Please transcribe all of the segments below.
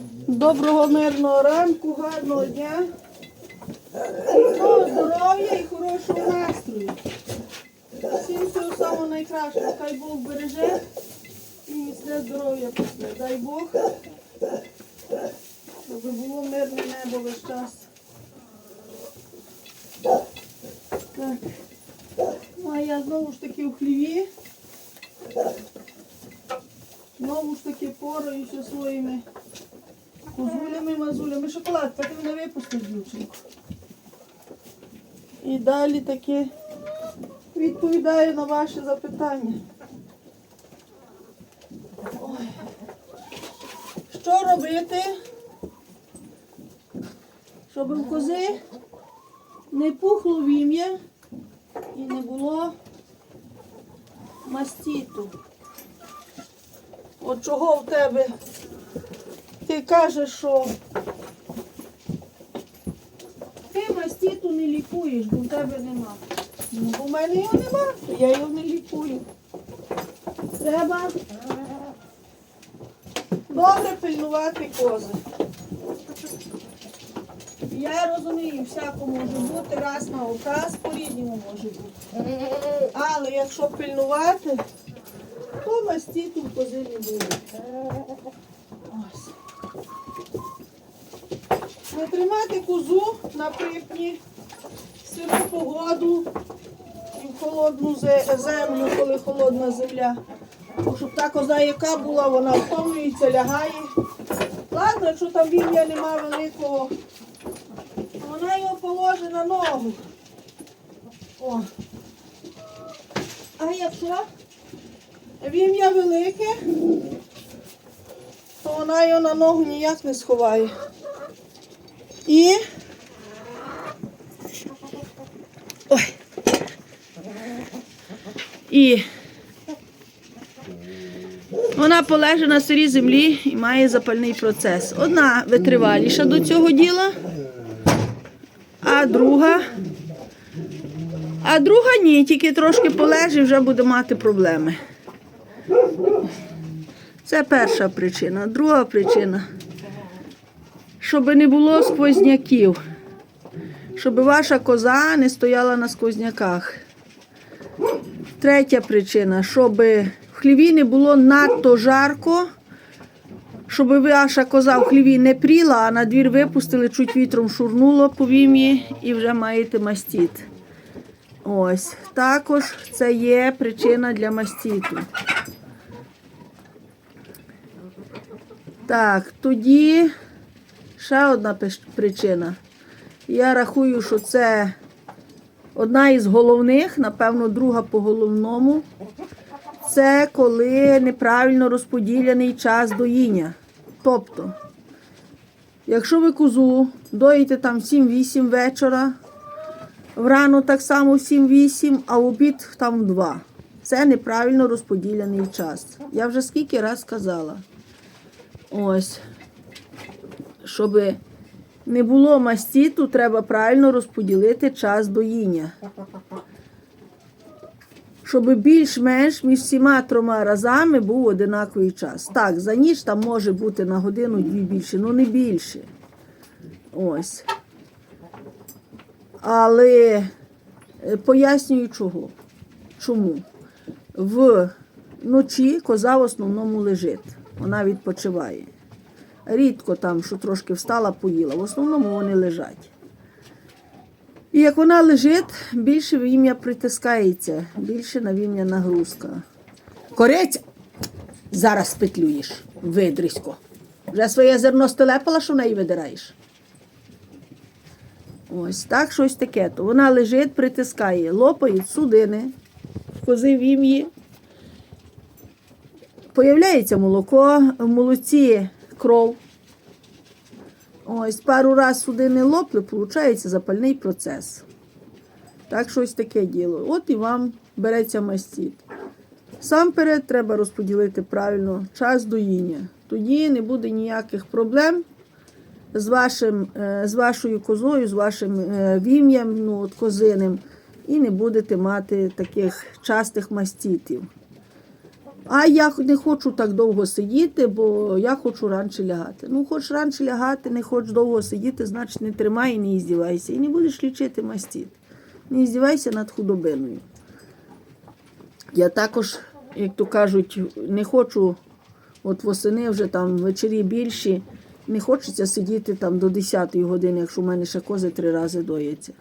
Доброго мирного ранку, гарного дня. Міцного здоров'я і хорошого настрою. Всім всього самого найкращого. Хай Бог береже і міцне здоров'я пошле. Дай Бог, щоб було мирне небо весь час. Так. Ну, а я знову ж таки у хліві. Знову ж таки пораюся своїми козулями, мазулями. Шоколадка, ти мене випустиш, дівчинку. І далі таки відповідаю на ваші запитання. Ой. Що робити, щоб в кози не пухло вім'я і не було мастіту? От чого в тебе? Ти кажеш, що ти мастіту не лікуєш, бо в тебе нема. Ну, бо в мене його нема, то я його не лікую. Треба добре пильнувати кози. Я розумію, всяко може бути, раз на оказ по-рідному може бути. Але якщо пильнувати, то мастіту в кози не буде. Ось. Не тримати козу на припні, сиру погоду і в холодну землю, коли холодна земля. Бо Щоб та коза, яка була, вона втомлюється, лягає. Ладно, якщо там вім'я нема великого, вона його положить на ногу. О. А якщо вім'я велике, то вона його на ногу ніяк не сховає. І. Ой. І. Вона полежить на сирій землі і має запальний процес. Одна витриваліша до цього діла, а друга. А друга ні, тільки трошки полежить, вже буде мати проблеми. Це перша причина. Друга причина щоб не було сквозняків, щоб ваша коза не стояла на сквозняках. Третя причина, щоб в хліві не було надто жарко, щоб ваша коза в хліві не пріла, а на двір випустили, чуть вітром шурнуло по вім'ї і вже маєте мастіт. Ось. Також це є причина для мастіту. Так, тоді ще одна причина. Я рахую, що це одна із головних, напевно, друга по головному. Це коли неправильно розподілений час доїння. Тобто, якщо ви козу доїте там 7-8 вечора, врано так само в 7-8, а в обід там 2. Це неправильно розподілений час. Я вже скільки раз казала. Ось. Щоб не було мастіту, треба правильно розподілити час доїння. Щоб більш-менш між всіма трьома разами був одинаковий час. Так, за ніж там може бути на годину-дві більше, ну не більше. Ось. Але е, пояснюю чого. Чому? Вночі коза в основному лежить, вона відпочиває. Рідко там, що трошки встала, поїла. В основному вони лежать. І як вона лежить, більше вім'я притискається, більше на вім'я нагрузка. Корець зараз спетлюєш, видрисько. Вже своє зерно стелепала, що в неї видираєш. Ось так щось таке. То вона лежить, притискає, лопають судини, в кози вім'ї. Появляється молоко, в молоці кров. Ось пару раз судини лопли, виходить запальний процес. Так, щось таке діло. От і вам береться мастіт. Сам перед треба розподілити правильно час доїння. Тоді не буде ніяких проблем з, вашим, е, з вашою козою, з вашим е, вім'ям, ну, от козиним, і не будете мати таких частих мастітів. А я не хочу так довго сидіти, бо я хочу раніше лягати. Ну, хочеш раніше лягати, не хочеш довго сидіти, значить не тримай і не іздівайся. І не будеш лічити мастіт. Не іздівайся над худобиною. Я також, як то кажуть, не хочу, от восени вже там вечері більші, не хочеться сидіти там до 10 години, якщо в мене ще кози три рази доїться.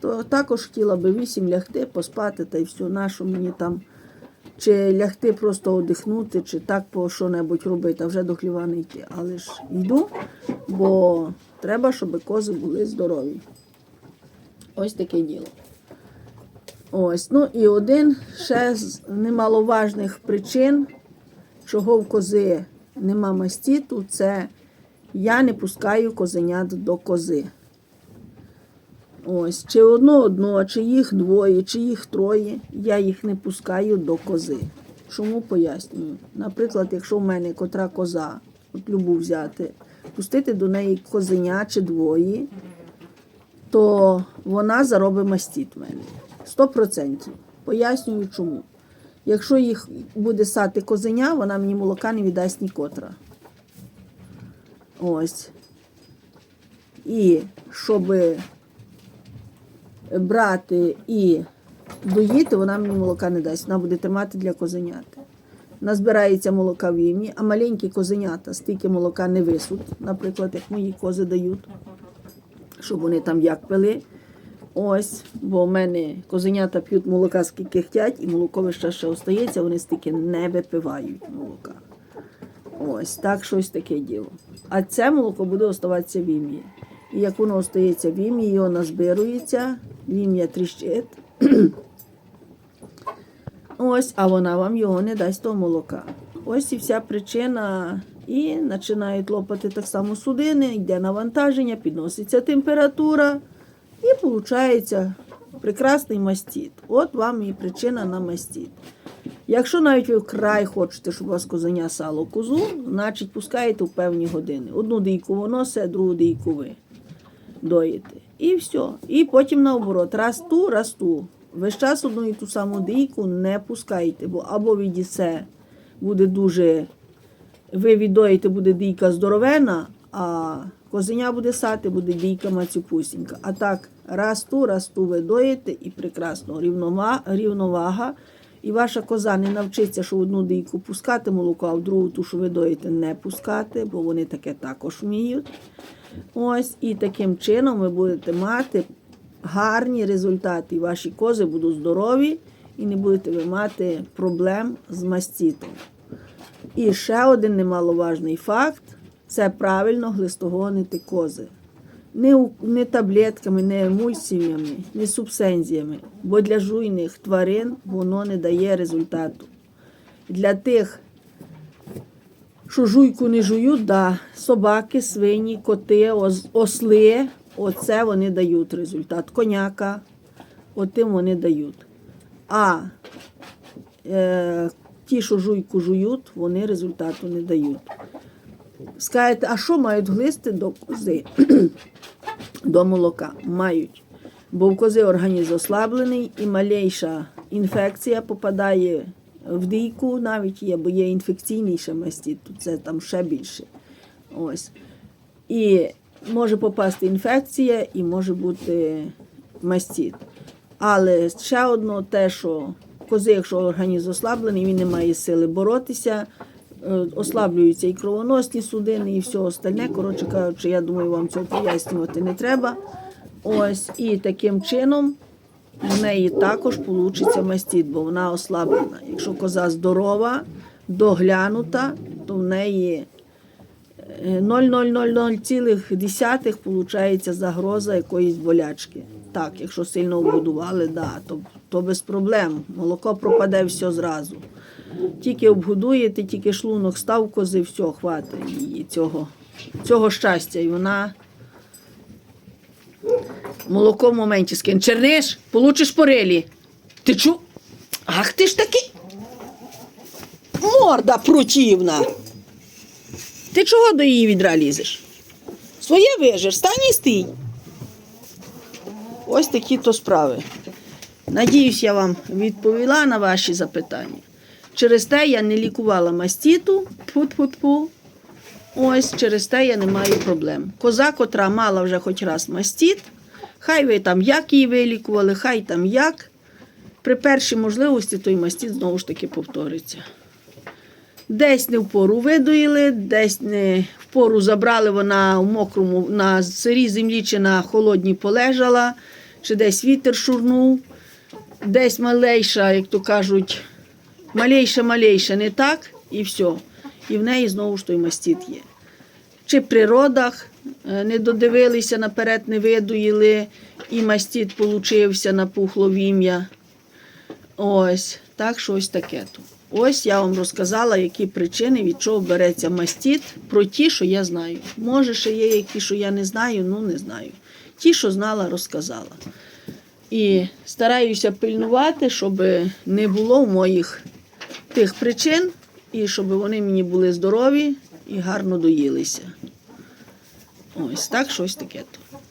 То також хотіла би вісім лягти, поспати та й все, нащо мені там чи лягти просто одихнути, чи так по що-небудь робити, а вже до хліва не йти. Але ж йду, бо треба, щоб кози були здорові. Ось таке діло. Ось, ну і один ще з немаловажних причин, чого в кози нема мастіту, це я не пускаю козенят до кози. Ось, чи одно одно, чи їх двоє, чи їх троє, я їх не пускаю до кози. Чому пояснюю? Наприклад, якщо в мене котра коза, от любу взяти, пустити до неї козеня чи двоє, то вона заробить мастіт в мене. 100%. Пояснюю чому. Якщо їх буде сати козеня, вона мені молока не віддасть ні котра. Ось. І щоб брати і доїти, вона мені молока не дасть. Вона буде тримати для козенят. Назбирається молока в ім'ї, а маленькі козенята стільки молока не висуть, наприклад, як мої кози дають, щоб вони там як пили. Ось, бо в мене козенята п'ють молока скільки хотять, і молоко весь ще остається, вони стільки не випивають молока. Ось, так щось таке діло. А це молоко буде оставатися в ім'ї. І як воно остається в ім'ї, його назбирується, ім'я тріщить. Ось, а вона вам його не дасть того молока. Ось і вся причина. І починають лопати так само судини, йде навантаження, підноситься температура, і виходить прекрасний мастіт. От вам і причина на мастіт. Якщо навіть ви вкрай хочете, щоб у вас козеня сало козу, значить пускаєте в певні години. Одну дійку воно другу дійку ви доїте. І все. І потім наоборот, раз ту, раз ту. Весь час одну і ту саму дійку не пускайте, бо або відісе буде дуже. Ви віддоїте, буде дійка здоровена, а козеня буде сати, буде дійка мацюпусінька. А так, раз ту, раз ту ви доїте і прекрасно рівнова- рівновага. І ваша коза не навчиться, що одну дійку пускати молоко, а в другу ту, що ви доїте, не пускати, бо вони таке також вміють. Ось, і таким чином ви будете мати гарні результати. І ваші кози будуть здорові і не будете ви мати проблем з мастітом. І ще один немаловажний факт це правильно глистогонити кози. Не, не таблетками, не емульсіями, не субсензіями, бо для жуйних тварин воно не дає результату. Для тих, що жуйку не жують, да, собаки, свині, коти, осли, оце вони дають результат. Коняка, отим вони дають. А е, ті, що жуйку жують, вони результату не дають. Скажете, а що мають глисти до кози, до молока? Мають. Бо в кози організм ослаблений і малейша інфекція попадає в дійку, навіть є, бо є інфекційніше мастіт, то це там ще більше. Ось. І може попасти інфекція, і може бути мастіт. Але ще одно те, що кози, якщо організм ослаблений, він не має сили боротися, ослаблюються і кровоносні судини, і все остальне. Коротше кажучи, я думаю, вам цього пояснювати не треба. Ось, і таким чином в неї також вийде мастіт, бо вона ослаблена. Якщо коза здорова, доглянута, то в неї е, 0,000,10 виходить загроза якоїсь болячки. Так, якщо сильно обгодували, да, то, то без проблем. Молоко пропаде все зразу. Тільки обгодуєте, тільки шлунок став кози, все, хватить її цього, цього щастя. І вона молоко в моменті скине. Черниш, получиш по рилі. Ти чу? Ах ти ж таки. Морда противна. Ти чого до її відра лізеш? Своє вижиш, стань і стій. Ось такі то справи. Надіюсь, я вам відповіла на ваші запитання. Через те я не лікувала мастіту. Тьфу-тьфу-тьфу. Ось через те я не маю проблем. Коза, котра мала вже хоч раз мастіт, хай ви там як її вилікували, хай там як. При першій можливості той мастіт знову ж таки повториться. Десь не в пору видоїли, десь не в пору забрали вона в мокрому, на сирій землі чи на холодній полежала, чи десь вітер шурнув, десь малейша, як то кажуть, малейша, малейша, не так, і все. І в неї знову ж той мастіт є. Чи при родах е, не додивилися наперед, не видоїли, і мастіт получився, напухло вім'я. Ось, так що ось таке. Ось я вам розказала, які причини, від чого береться мастіт, про ті, що я знаю. Може, ще є які, що я не знаю, ну не знаю. Ті, що знала, розказала. І стараюся пильнувати, щоб не було в моїх тих причин, і щоб вони мені були здорові і гарно доїлися. Ось так щось таке.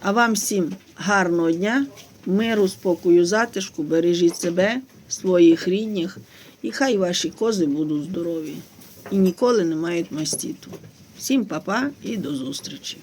А вам всім гарного дня, миру, спокою, затишку, бережіть себе, своїх рідних, і хай ваші кози будуть здорові і ніколи не мають мастіту. Всім па-па і до зустрічі!